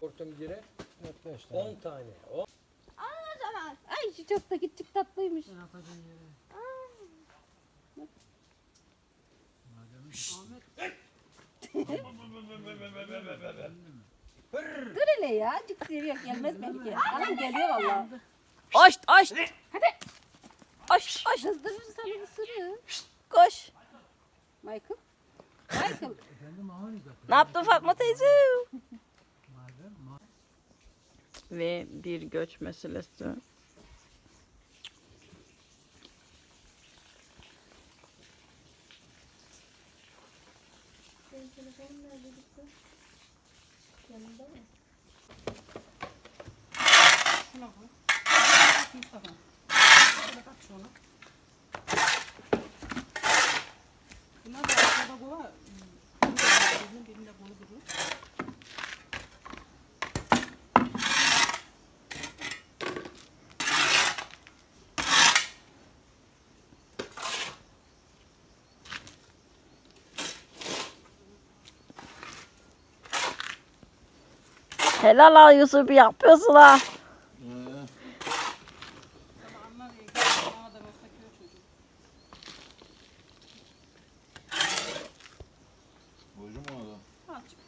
Hortum gire 4-5 tane. 10 tane. On- Aa zaman. Ay şu çok da küçük tatlıymış. Dur hele ya. Cık seviyor. Gelmez belki. Anam geliyor valla. Aç aç. Hadi. Aç aç. Kızdırır sana ısırır. Koş. Michael. Michael. Ne yaptın Fatma teyze? Ve bir göç meselesi. Helal ha Yusuf yapıyorsun ha. Sabahlar iyi. Bana da olsa köy çocuğu. Boyacı mı ona da? Al çık.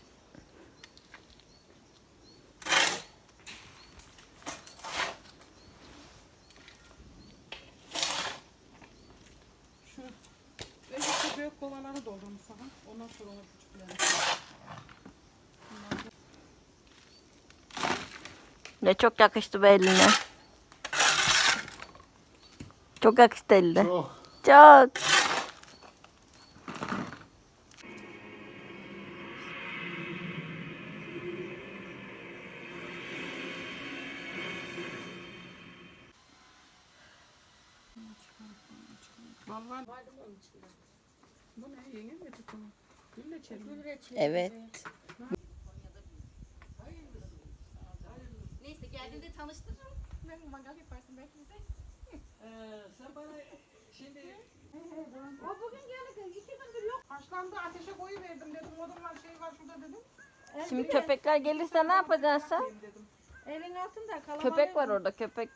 Şu önce şu büyük kolaları doldurmuş sana. Ondan sonra onu küçükleri. Ne çok yakıştı be eline. Çok yakıştı eline. Çok. Çok. Vallahi bu ne? Yenge mi? Evet. Neyse geldiğinde tanıştırırım. Ben mangal yaparsın belki bize. Ee, sen bana şimdi O bugün geldi. iki gündür yok. haşlandı ateşe koyu verdim dedim. Odun var şey var şurada dedim. Şimdi köpekler gelirse ne yapacaksın sen? Dedim. Elin altında kalabalık. Köpek var orada köpek.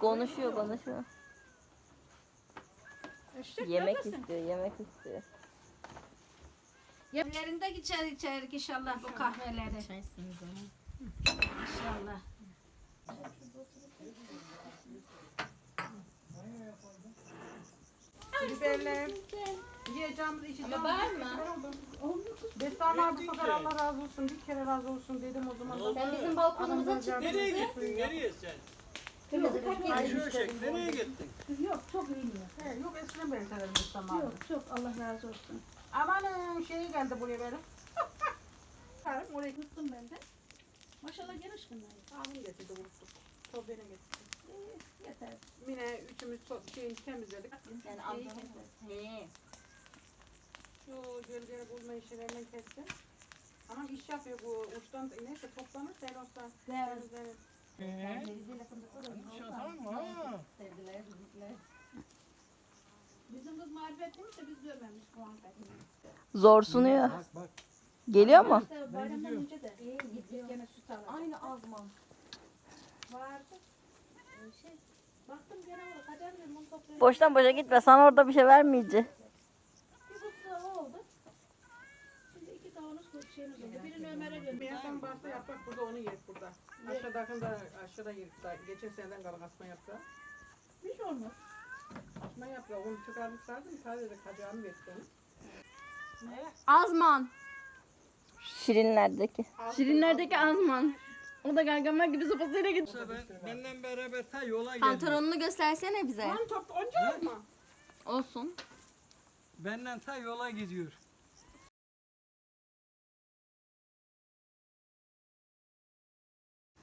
Konuşuyor konuşuyor. Eşek Yemek neredesin? istiyor yemek istiyor. Evlerinde içer içerik inşallah bu kahveleri. İnşallah. Biberler. Yiyeceğimiz içeceğimiz. Ama var mı? Destan abi kadar Allah razı olsun. Bir kere razı olsun dedim o zaman. Sen bizim balkonumuza çık. Nereye gittin? Nereye sen? Şuraya çek. Nereye gittin? Yok çok iyi. He, yok eskiden beri severim Destan abi. Yok çok Allah razı olsun. Amanın şeyi geldi buraya benim. Karım oraya Tuttum ben de. Maşallah geniş bunlar. Abim getirdi unuttuk. Top beni getirdi. Yeter. Mine üçümüz to- şeyini temizledik. Yani amcanın Şu gölgeli bulma işlerinden kestim. Ama iş yapıyor bu uçtan neyse toplanır Selos'tan. Evet. Temizlenir. Tamam mı? Ha. Bizim kız marifetliymiş de biz görmemiş bu marifetini. Zor sunuyor. Bak bak. Geliyor mu? İşte bayramdan önce de gittik gene süt aldık. Aynı azman. Vardı. Ee, Şey, baktım gene orada kader bir mum toplayıp Boştan boşa gitme sana orada bir şey vermeyecek. bir kutu o oldu. Şimdi iki kavanoz bu şeyimiz oldu. Birini Ömer'e Bir gönderdim. varsa yaprak burada onu yer burada. Aşağıdakında aşağıda daha. Geçen seneden kalan asma yaprağı. Bir şey olmaz. Asma yaprağı onu çıkardık sardım. Sadece kacağımı bekledim. Azman. Şirinlerdeki. Şirinlerdeki Azman. O da Gargamel gibi sopasıyla gidiyor. Ben, benden beraber ta yola geldi. Pantolonunu göstersene bize. Lan top onca mı? Olsun. Benden ta yola gidiyor.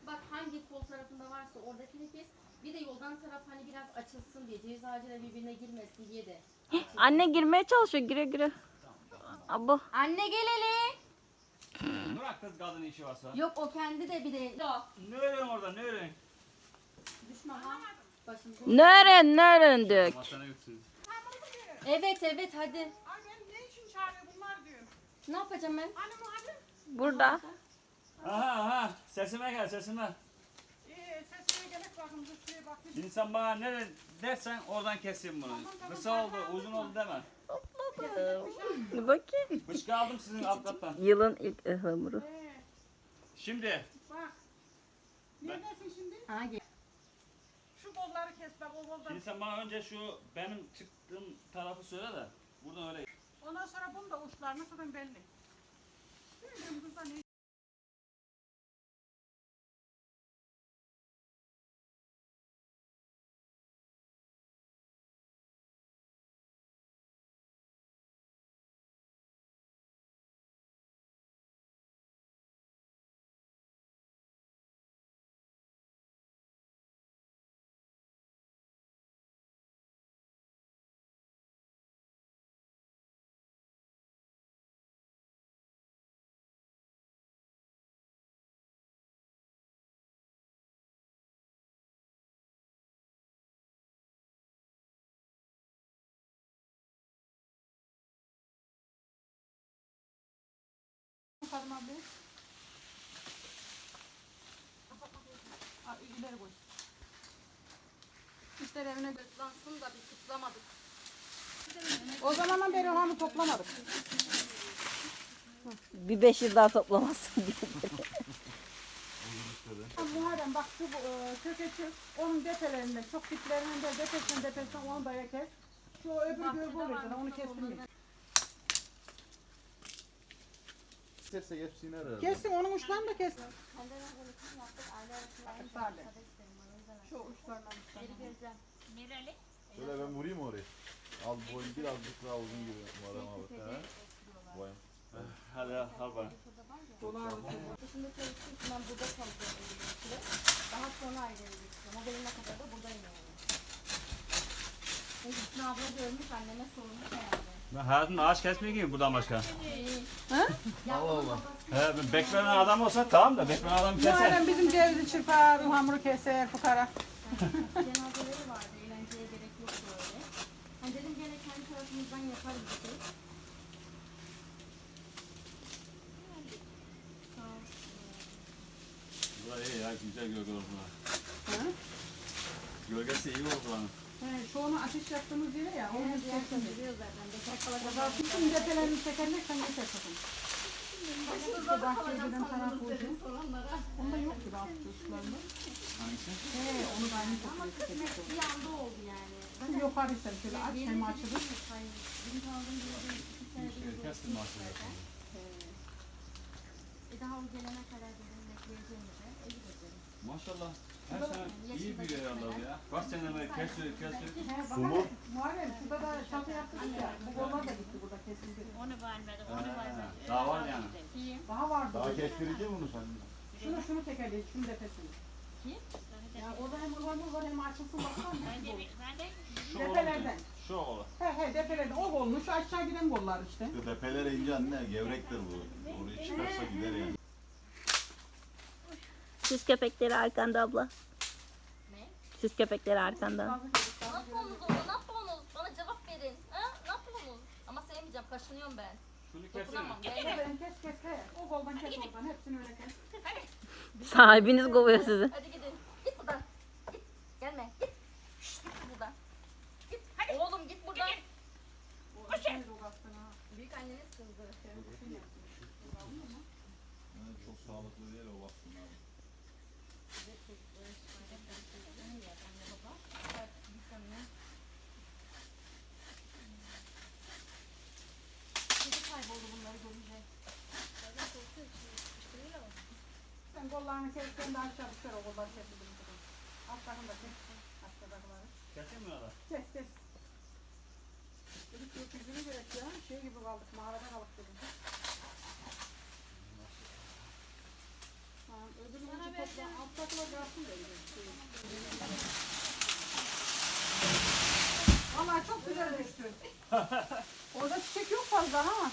Bak hangi kol tarafında varsa oradakini kes. Bir de yoldan taraf hani biraz açılsın diye. Ceviz ağacıyla birbirine girmesin diye de. Anne girmeye çalışıyor gire gire. Abo. Anne gel hele. Bırak kız kadın işi varsa. Yok o kendi de bir de. Ne öğren orada ne öğren? Düşme ha. Başımıza. Neren neren dök. Masana götürürüz. Evet evet hadi. Ay ben ne için çağırıyor bunlar diyor. Ne yapacağım ben? Hani Muharrem? Burada. Aha aha sesime gel sesime. Bakın dur şuraya sen bana ne dersen oradan keseyim bunu. Kısa oldu uzun oldu deme. Bakayım. Bıçkı aldım sizin alt kattan. Yılın ilk ıhlamuru. Ee, Şimdi bak. Neredesin şimdi? Ha, gel. Şu kolları kes bak o. Şimdi sen bana önce şu benim çıktığım tarafı söyle de buradan öyle. Ondan sonra bunu da uçlarını sonra belli. Bilmiyorum kızlar ne Kadın abla. Aa, ileri koy. İşler evine götür. Toplansın da bir kutlamadık. O zamandan beri onu toplamadık. Bir beş yıl daha toplamazsın diye. Muharrem bak şu e, kökeçi onun depelerinde çok diplerinin de depesinin depesine onu da kes. Şu öbür gölge oluyor onu kestim. Kesersek hepsini ararız. Kestim onun uçlarını da en Pardon. Şu uçlarından. Şöyle ben vurayım orayı. Al boyun birazcık daha uzun gibi Muharrem abi. He? Boyun. Hadi al, al bana. Dışında çalıştığım için ben burada kalacağım belli bir süre. Daha sonra ayrı eve geçeceğim. O gelene kadar da buradayım yani. Hüsnü abla görmüş anneme sormuş herhalde. Ben hayatımda ağaç kesmiyor ki buradan başka. Allah Allah. He beklenen adam olsa tamam da beklenen adam keser. Muharrem bizim cevizi çırpar, hamuru keser, fukara. Cenazeleri vardı. Eğlenceye gerek yoktu öyle. Hani dedim gene kendi tarafımızdan yaparız bir şey. Olsun. Burası iyi ya güzel gölge oldu? Gölgesi iyi oldu bana. He, onu ateş yaptığımız yere ya, onu hep kestim. Biliyor zaten. Bekar kalacak. Bütün depelerini çekerlersen yeter sakın. Şu bahçeye giden taraf oldu. Onda yok gibi altı uçlarında. Hangisi? He, onu da aynı şekilde çekecek. Bir anda oldu yani. Şu yukarı sen şöyle aç, hem açılır. Hayır. Benim kaldığım bir iki bu kestim oldu aslında. zaten. E daha o gelene kadar dedim bekleyeceğimi de iyi dedim. Maşallah. Her sene iyi büyüyor yalnız ya. Kaç sene böyle kesiyor kesiyor. Sumur. hele, Muharrem şurada da çatı yaptık ya. Bu kollar da gitti burada kesildi. Ha, Daha var yani. Daha vardı. Daha kestireceğim bunu sen. Şunu şunu tekerleyin, şunu defesini. Ya orada hem ıvamur var hem açılsın baksana. Şu Depelerden. Şu oğlu. He he depelerden. O kolunu şu aşağı giden kollar işte. Şu tepelere ince anne gevrektir bu. Oraya çıkarsa gider yani. Süs köpekleri arkanda abla. Ne? Süs köpekleri arkanda. Ne yapıyorsunuz orada? Ne yapıyorsunuz? Bana cevap verin. Ha? Ne yapıyorsunuz? Ama sevmeyeceğim. Kaşınıyorum ben. Şunu keseyim. Dokunamam. Gel. Kes kes he. O koldan kes oradan. Hepsini öyle kes. Sahibiniz kovuyor sizi. Hadi gidin. Git buradan. Git. Gelme. Git. Şşt, git buradan. Git. Oğlum git buradan. Ha. Büyük anneniz kızdı. Çok sağlıklı değil o baktın Kedi kayboldu bunları görünce. Sen kollarını kes, sen de aşağı düşer o kolları kesildi. Altlarını da kes. Aşağıdakileri. Öyle? Kes kes. Dedik gökyüzünü gerek ya. Şey gibi kaldık, mağarada kaldık dedim. Ha, topla, kalsın da çok güzel düştü. Orada çiçek yok fazla ha.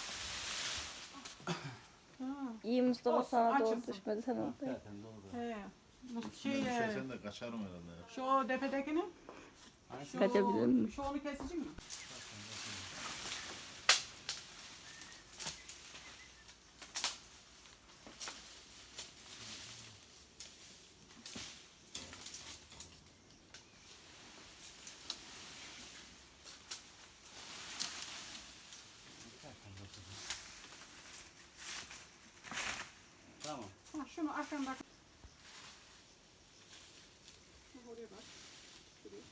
İyi Mustafa Olsun, sana doğru açılsın. düşmedi sen orada. Zaten doğru. He. Bu Şey, şey, e, sen de kaçarım herhalde ya. şu o tepedekini. Şu, Kaçabilir mi? Şu onu kesecek mi? Şunu arkandan. Oraya bak. Şuraya.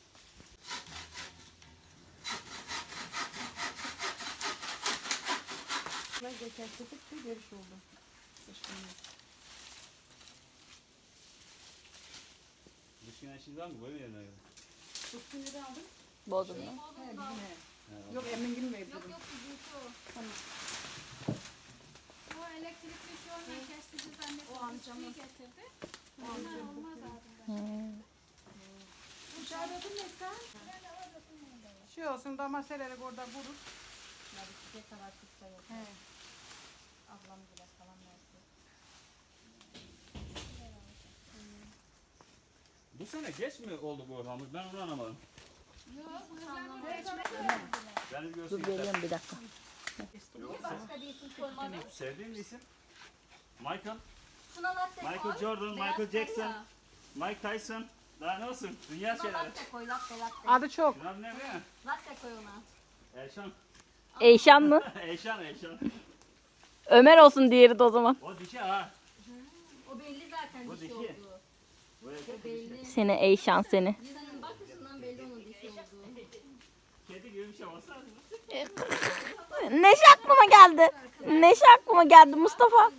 Geçen sefer bir görüş oldu. Başkanım. Dışına şimdi var mı? Koyun yerine. Tuttu nereye aldın? Bodrum'da. He, bizim he. Yok emin girmeyip Yok dedim. yok bizimki o. O elektrikli şu an kestici zannettim. O amcamın. getirdi. Ondan olmaz abi. Dışarıda mı sen? Şey olsun domatesleri orada vurur. Ya bir şey kadar çıksa yok. He. Ablam bile falan versin. Bu sene geç mi oldu bu hamur? Ben onu anlamadım. Yok, hızlanır geçmek Ben bir Dur geliyorum bir dakika. Başka bir isim koymadım. Sevdiğin bir isim? Michael, Şuna latte koy. Michael Jordan, Beyaz Michael Jackson. Mike Tyson. Daha ne olsun? Dünya Şuna şeyleri. latte koy latte latte. Adı çok. Şunlar ne musun? Latte koy ona. Eyşan. Eyşan mı? Eyşan, Eyşan. Ömer olsun diğeri de o zaman. O dişi ha. O belli zaten Bu dişi dişi. olduğu. Bu erkek O belli. Seni Eyşan seni. Yüzünün bakışından belli onun dişi olduğu. Kedi gibi bir şey olsa. Neşe aklıma geldi. Neşe aklıma geldi Mustafa.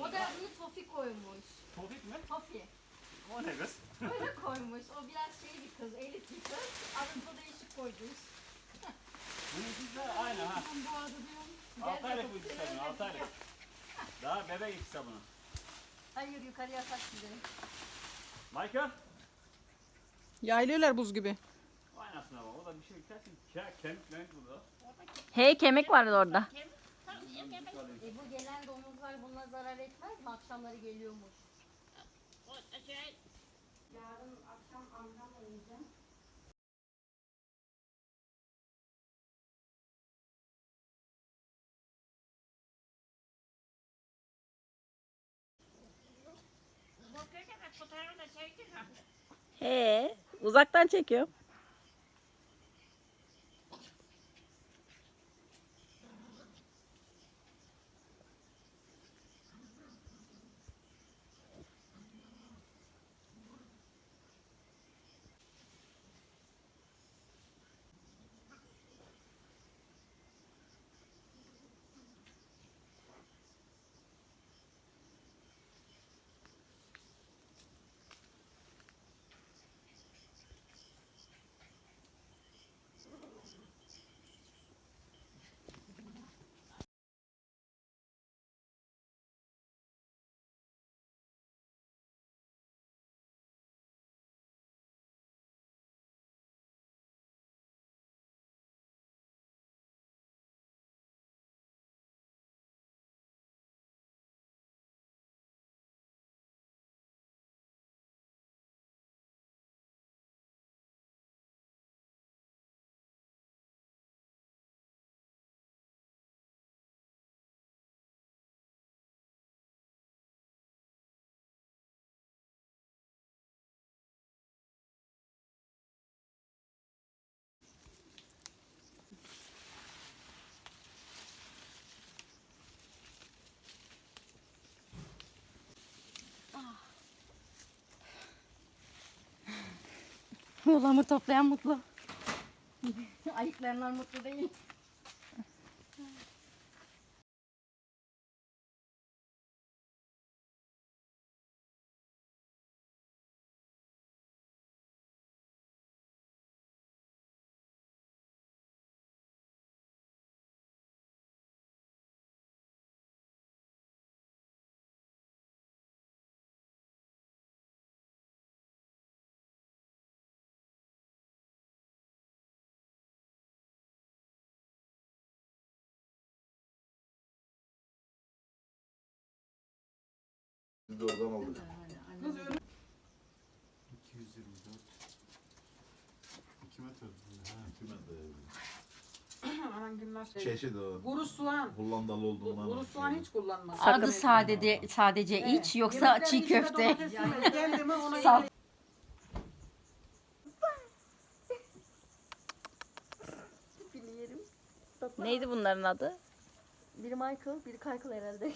O da bunu Tofi koymuş. Tofik mi? Tofi. O ne kız? Öyle koymuş. O biraz şey bir kız, elit bir kız. Da değişik koymuş. Bununki de aynı ha. 6 aylık bu ikisi bunun, 6 aylık. Daha bebek ikisi bunun. Hayır yukarıya sak size. Michael. Yaylıyorlar buz gibi. Aynasına bak. O da bir şey kesin. Ke kemik renk bu da. Hey kemik vardı orada. E bu gelen domuzlar buna zarar etmez mi? Akşamları geliyormuş. Yarın akşam amcamla yiyeceğim. He, uzaktan çekiyor. Yolamur toplayan mutlu. Ayıklayanlar mutlu değil. Biz de oradan aldık. 224. 2 metre. Ha, 2 metre. Anan gün nasıl? Çeşit o. Kuru soğan. Hollandalı olduğundan. Kuru soğan hiç kullanmaz. Adı sadece sadece iç yoksa çiğ köfte. Geldi mi ona Sal- Neydi bunların adı? Biri Michael, biri Kaykıl herhalde.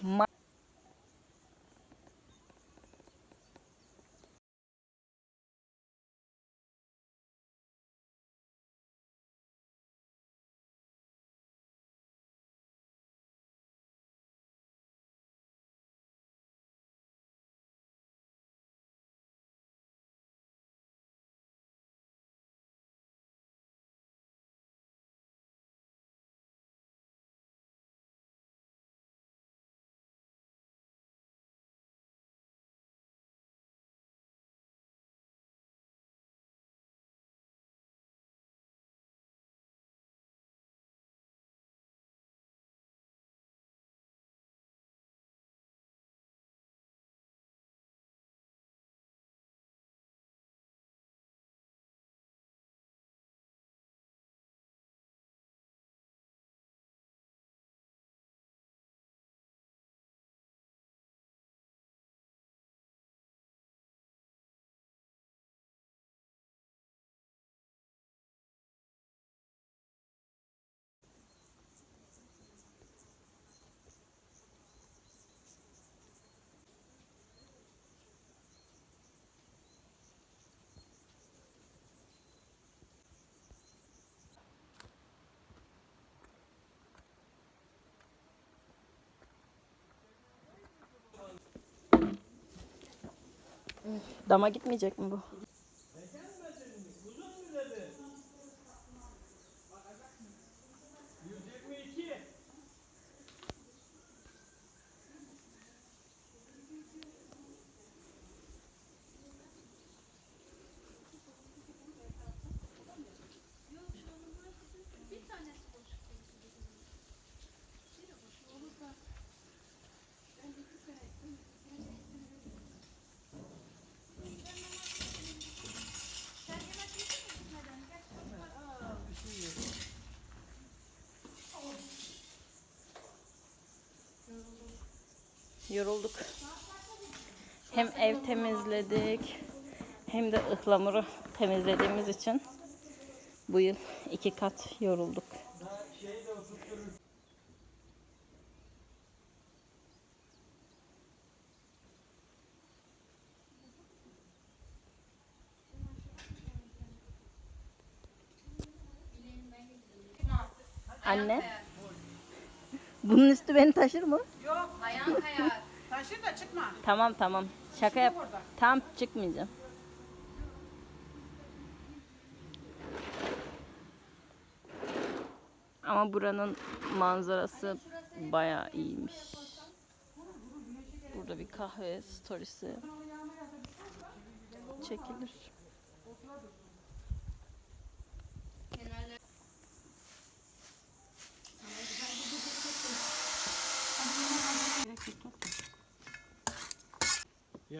Dama gitmeyecek mi bu? Yorulduk. Hem ev temizledik hem de ıhlamuru temizlediğimiz için bu yıl iki kat yorulduk. Anne. Bunun üstü beni taşır mı? Ayağın kayar. Taşır da çıkma. Tamam tamam. Şaka yap. Tam çıkmayacağım. Ama buranın manzarası bayağı iyiymiş. Burada bir kahve storiesi çekilir.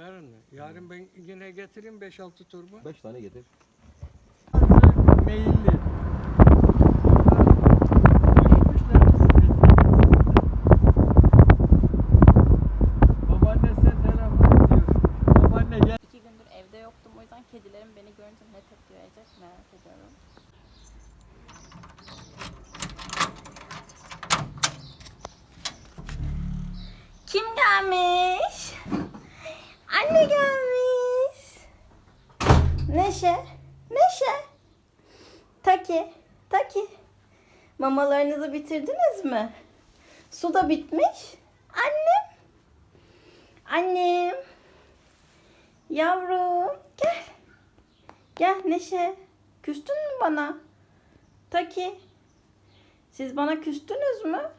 Yarın mı? Yarın ben yine getireyim 5-6 turba. 5 tane getir. Meyilli. Babaannesine selam diyor. Babaanne gel. İki gündür evde yoktum. O yüzden kedilerim beni görünce ne tepki verecek merak ediyorum. Kim gelmiş? Anne gelmiş. Neşe. Taki. Taki. Mamalarınızı bitirdiniz mi? Su da bitmiş. Annem. Annem. Yavrum gel. Gel Neşe. Küstün mü bana? Taki. Siz bana küstünüz mü?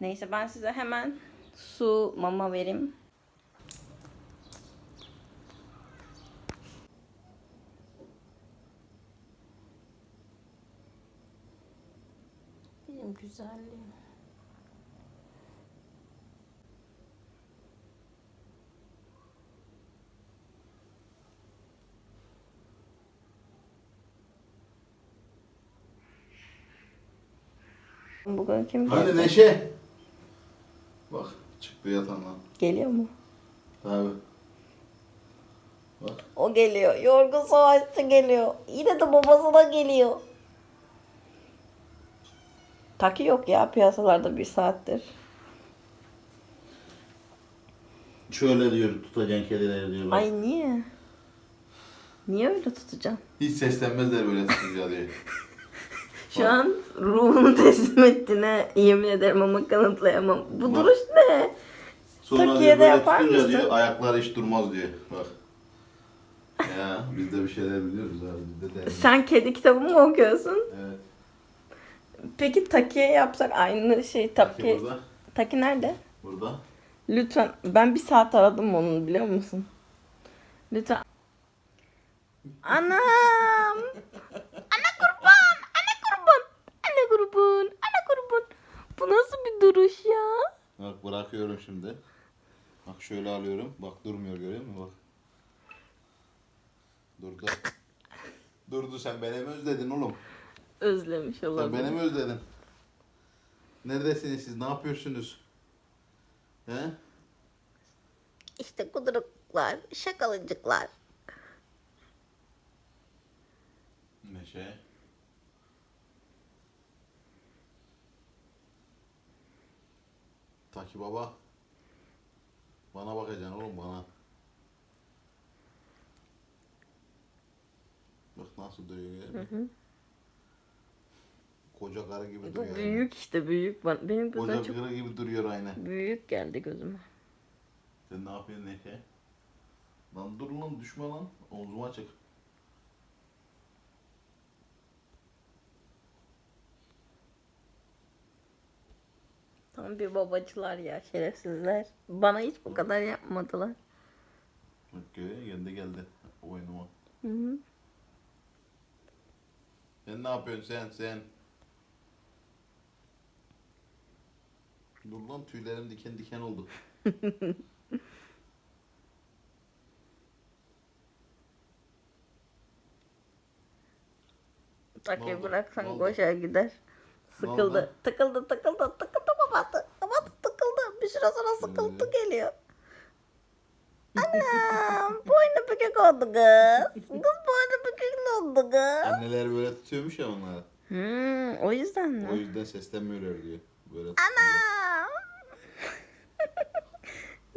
Neyse ben size hemen su mama vereyim. Benim güzelliğim. Bugün kim Hadi geldi? Neşe. Bak çıktı yatağından. Geliyor mu? Tabi. O geliyor. Yorgun savaşçı geliyor. Yine de babasına geliyor. Taki yok ya piyasalarda bir saattir. Şöyle diyor tutacaksın kedileri diyorlar. Ay niye? Niye öyle tutacağım? Hiç seslenmezler böyle tutunca diye. Şu an ruhunu teslim ettiğine yemin ederim ama kanıtlayamam. Bu Bak. duruş ne? Sonra Türkiye'de diyor, böyle yapar tutunca mısın? diyor ayaklar hiç durmaz diyor. Bak. Ya biz de bir şeyler biliyoruz abi. Biz de de. Sen kedi kitabı mı okuyorsun? Evet. Peki Taki'ye yapsak aynı şey. Taki Taki, burada. Taki nerede? Burada. Lütfen ben bir saat aradım onu biliyor musun? Lütfen. Anam! Ana kurban! Ana kurban! Ana kurban! Ana kurban! Bu nasıl bir duruş ya? Bak bırakıyorum şimdi. Bak şöyle alıyorum. Bak durmuyor görüyor musun? Bak. Durdu. Durdu sen beni mi özledin oğlum? Özlemiş olabilir. beni mi özledin? Neredesiniz siz? Ne yapıyorsunuz? He? İşte kuduruklar, şakalıcıklar. Neşe. Taki baba. Bana bakacaksın oğlum bana. Bak nasıl duruyor ya. Koca karı gibi Bu duruyor. büyük işte büyük. Bana- Benim Koca gözüme çok karı gibi duruyor aynı. büyük geldi gözüme. Sen ne yapıyorsun Neşe? Lan dur lan düşme lan. Omzuma çık. Tam bir babacılar ya şerefsizler. Bana hiç bu kadar yapmadılar. Bak görüyor musun? Kendi geldi oyunuma. Hı hı. Sen ne yapıyorsun sen sen? Dur lan tüylerim diken diken oldu. Takıyı bıraksan koşar gider. Sıkıldı. Tıkıldı tıkıldı tıkıldı babası. Babası tıkıldı. Bir süre sonra sıkıntı Hmm. geliyor. Anam boynu bükük oldu kız. Kız boynu bükük oldu kız. Anneler böyle tutuyormuş ya onları. Hmm, o yüzden mi? O yüzden seslenmiyorlar diyor. Böyle. Anam.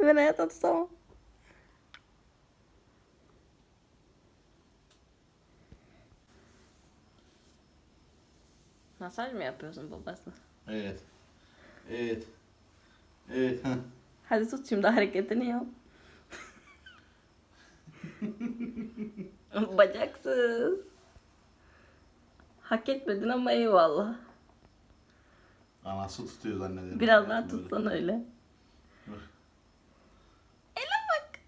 ben hayata tutamam. Masaj mı yapıyorsun babasına? Evet. Evet. Evet. heh. Hadi tut şimdi hareketini yap. Bacaksız. Hak etmedin ama eyvallah. Anası tutuyor zannederim. Biraz daha Böyle. tutsan öyle. Bak. Ele bak.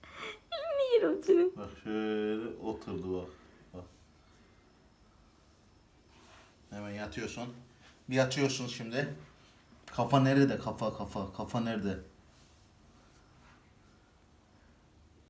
Elini yerim senin. Bak şöyle oturdu bak. Bak. Hemen yatıyorsun. Bir yatıyorsun şimdi. Kafa nerede kafa kafa? Kafa nerede?